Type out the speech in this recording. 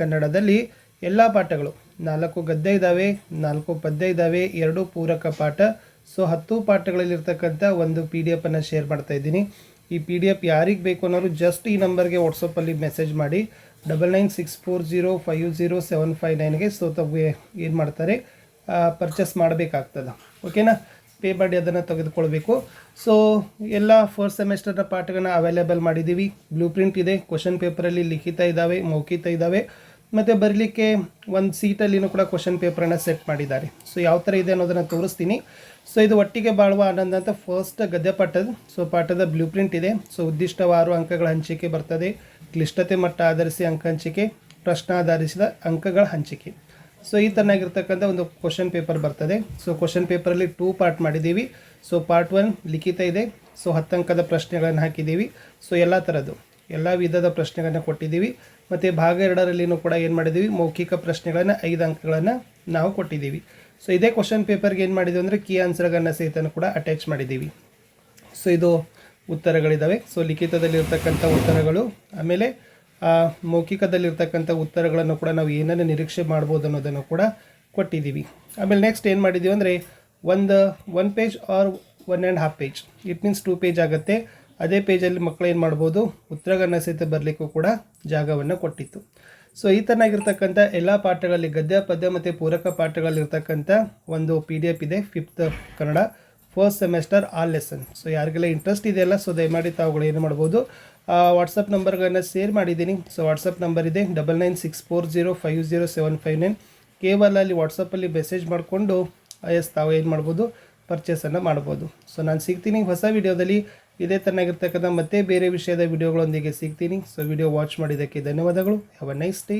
ಕನ್ನಡದಲ್ಲಿ ಎಲ್ಲ ಪಾಠಗಳು. ನಾಲ್ಕು ಗದ್ಯ ಇದ್ದಾವೆ ನಾಲ್ಕು ಪದ್ಯ ಇದ್ದಾವೆ ಎರಡು ಪೂರಕ ಪಾಠ. ಸೊ ಹತ್ತು ಪಾಠಗಳಲ್ಲಿರ್ತಕ್ಕಂಥ ಒಂದು ಪಿ ಡಿ ಎಫನ್ನು ಶೇರ್ ಮಾಡ್ತಾ ಇದ್ದೀನಿ. ಈ ಪಿ ಡಿ ಎಫ್ ಯಾರಿಗೆ ಬೇಕು ಅನ್ನೋರು ಜಸ್ಟ್ ಈ ನಂಬರ್ಗೆ ವಾಟ್ಸಪ್ಪಲ್ಲಿ ಮೆಸೇಜ್ ಮಾಡಿ. Double nine six four zero five zero seven five ನೈನ್ಗೆ so ತಮಗೆ ಏನು ಮಾಡ್ತಾರೆ? ಪರ್ಚೇಸ್ ಮಾಡಬೇಕಾಗ್ತದೆ. ಓಕೆನಾ ಪೇ ಮಾಡಿ ಅದನ್ನು ತೆಗೆದುಕೊಳ್ಬೇಕು. ಸೊ ಎಲ್ಲ ಫಸ್ಟ್ ಸೆಮೆಸ್ಟರ್ನ ಪಾಠಗಳನ್ನ ಅವೈಲೇಬಲ್ ಮಾಡಿದ್ದೀವಿ ಬ್ಲೂ ಪ್ರಿಂಟ್ ಇದೆ ಕ್ವಶನ್ ಪೇಪರಲ್ಲಿ ಲಿಖಿತ ಇದ್ದಾವೆ ಮೌಖಿತ ಇದ್ದಾವೆ ಮತ್ತು ಬರಲಿಕ್ಕೆ ಒಂದು ಸೀಟಲ್ಲಿನೂ ಕೂಡ ಕ್ವಶನ್ ಪೇಪರನ್ನು ಸೆಟ್ ಮಾಡಿದ್ದಾರೆ. ಸೊ ಯಾವ ಥರ ಇದೆ ಅನ್ನೋದನ್ನು ತೋರಿಸ್ತೀನಿ. ಸೊ ಇದು ಒಟ್ಟಿಗೆ ಬಾಳುವ ಆನಂದ ಅಂತ ಫಸ್ಟ್ ಗದ್ಯ ಪಾಠದ ಸೊ ಪಾಠದ ಬ್ಲೂ ಪ್ರಿಂಟ್ ಇದೆ. ಸೊ ಉದ್ದಿಷ್ಟವಾರು ಅಂಕಗಳ ಹಂಚಿಕೆ ಬರ್ತದೆ. ಕ್ಲಿಷ್ಟತೆ ಮಟ್ಟ ಆಧರಿಸಿ ಅಂಕ ಹಂಚಿಕೆ ಪ್ರಶ್ನಾಧಾರಿಸಿದ ಅಂಕಗಳ ಹಂಚಿಕೆ. ಸೊ ಈ ಥರನಾಗಿರ್ತಕ್ಕಂಥ ಒಂದು ಕ್ವಶನ್ ಪೇಪರ್ ಬರ್ತದೆ. ಸೊ ಕ್ವಶನ್ ಪೇಪರಲ್ಲಿ ಟೂ ಪಾರ್ಟ್ ಮಾಡಿದ್ದೀವಿ. ಸೊ ಪಾರ್ಟ್ ಒನ್ ಲಿಖಿತ ಇದೆ. ಸೊ ಹತ್ತು ಅಂಕದ ಪ್ರಶ್ನೆಗಳನ್ನು ಹಾಕಿದ್ದೀವಿ. ಸೊ ಎಲ್ಲ ಥರದ್ದು ಎಲ್ಲ ವಿಧದ ಪ್ರಶ್ನೆಗಳನ್ನು ಕೊಟ್ಟಿದ್ದೀವಿ. ಮತ್ತು ಭಾಗ ಎರಡರಲ್ಲಿನೂ ಕೂಡ ಏನು ಮಾಡಿದ್ದೀವಿ? ಮೌಖಿಕ ಪ್ರಶ್ನೆಗಳನ್ನು, ಐದು ಅಂಕಗಳನ್ನು ನಾವು ಕೊಟ್ಟಿದ್ದೀವಿ. ಸೊ ಇದೇ ಕ್ವಶನ್ ಪೇಪರ್ಗೆ ಏನು ಮಾಡಿದ್ದೀವಿ ಅಂದರೆ ಕೀ ಆನ್ಸರ್ಗಳನ್ನು ಸಹಿತ ಕೂಡ ಅಟ್ಯಾಚ್ ಮಾಡಿದ್ದೀವಿ. ಸೊ ಇದು ಉತ್ತರಗಳಿದ್ದಾವೆ ಸೊ ಲಿಖಿತದಲ್ಲಿರ್ತಕ್ಕಂಥ ಉತ್ತರಗಳು, ಆಮೇಲೆ ಮೌಖಿಕದಲ್ಲಿರ್ತಕ್ಕಂಥ ಉತ್ತರಗಳನ್ನು ಕೂಡ ನಾವು ಏನನ್ನು ನಿರೀಕ್ಷೆ ಮಾಡ್ಬೋದು ಅನ್ನೋದನ್ನು ಕೂಡ ಕೊಟ್ಟಿದ್ದೀವಿ. ಆಮೇಲೆ ನೆಕ್ಸ್ಟ್ ಏನು ಮಾಡಿದ್ದೀವಿ ಅಂದರೆ, ಒಂದು one page or one and half page it means two page ಆಗುತ್ತೆ. ಅದೇ ಪೇಜಲ್ಲಿ ಮಕ್ಕಳು ಏನು ಮಾಡ್ಬೋದು ಉತ್ತರಗನ್ನ ಸಹಿತ ಬರಲಿಕ್ಕೂ ಕೂಡ ಜಾಗವನ್ನು ಕೊಟ್ಟಿತ್ತು. ಸೊ ಈ ಥರನಾಗಿರ್ತಕ್ಕಂಥ ಎಲ್ಲ ಪಾಠಗಳಲ್ಲಿ, ಗದ್ಯ, ಪದ್ಯ ಮತ್ತು ಪೂರಕ ಪಾಠಗಳಲ್ಲಿರ್ತಕ್ಕಂಥ ಒಂದು ಪಿ ಡಿ ಎಫ್ ಇದೆ fifth Kannada first semester all lesson so ಯಾರಿಗೆಲ್ಲ ಇಂಟ್ರೆಸ್ಟ್ ಇದೆಯಲ್ಲ ಸೊ ದಯಮಾಡಿ ತಾವುಗಳು ಏನು ಮಾಡ್ಬೋದು ವಾಟ್ಸಪ್ ನಂಬರ್ಗಳನ್ನು ಶೇರ್ ಮಾಡಿದ್ದೀನಿ. ಸೊ ವಾಟ್ಸಪ್ ನಂಬರ್ ಇದೆ double nine six four zero five zero seven five nine ಕೇವಲ ಅಲ್ಲಿ ವಾಟ್ಸಪ್ಪಲ್ಲಿ ಮೆಸೇಜ್ ಮಾಡಿಕೊಂಡು ಎಸ್ ತಾವು ಏನು ಮಾಡ್ಬೋದು ಪರ್ಚೇಸನ್ನು ಮಾಡ್ಬೋದು. ಸೊ ನಾನು ಸಿಗ್ತೀನಿ ಹೊಸ ವಿಡಿಯೋದಲ್ಲಿ ಇದೇ ಥರನಾಗಿರ್ತಕ್ಕಂಥ ಮತ್ತೆ ಬೇರೆ ವಿಷಯದ ವಿಡಿಯೋಗಳೊಂದಿಗೆ ಸಿಗ್ತೀನಿ. ಸೊ ವಿಡಿಯೋ ವಾಚ್ ಮಾಡಿದ್ದಕ್ಕೆ ಧನ್ಯವಾದಗಳು. Have a nice day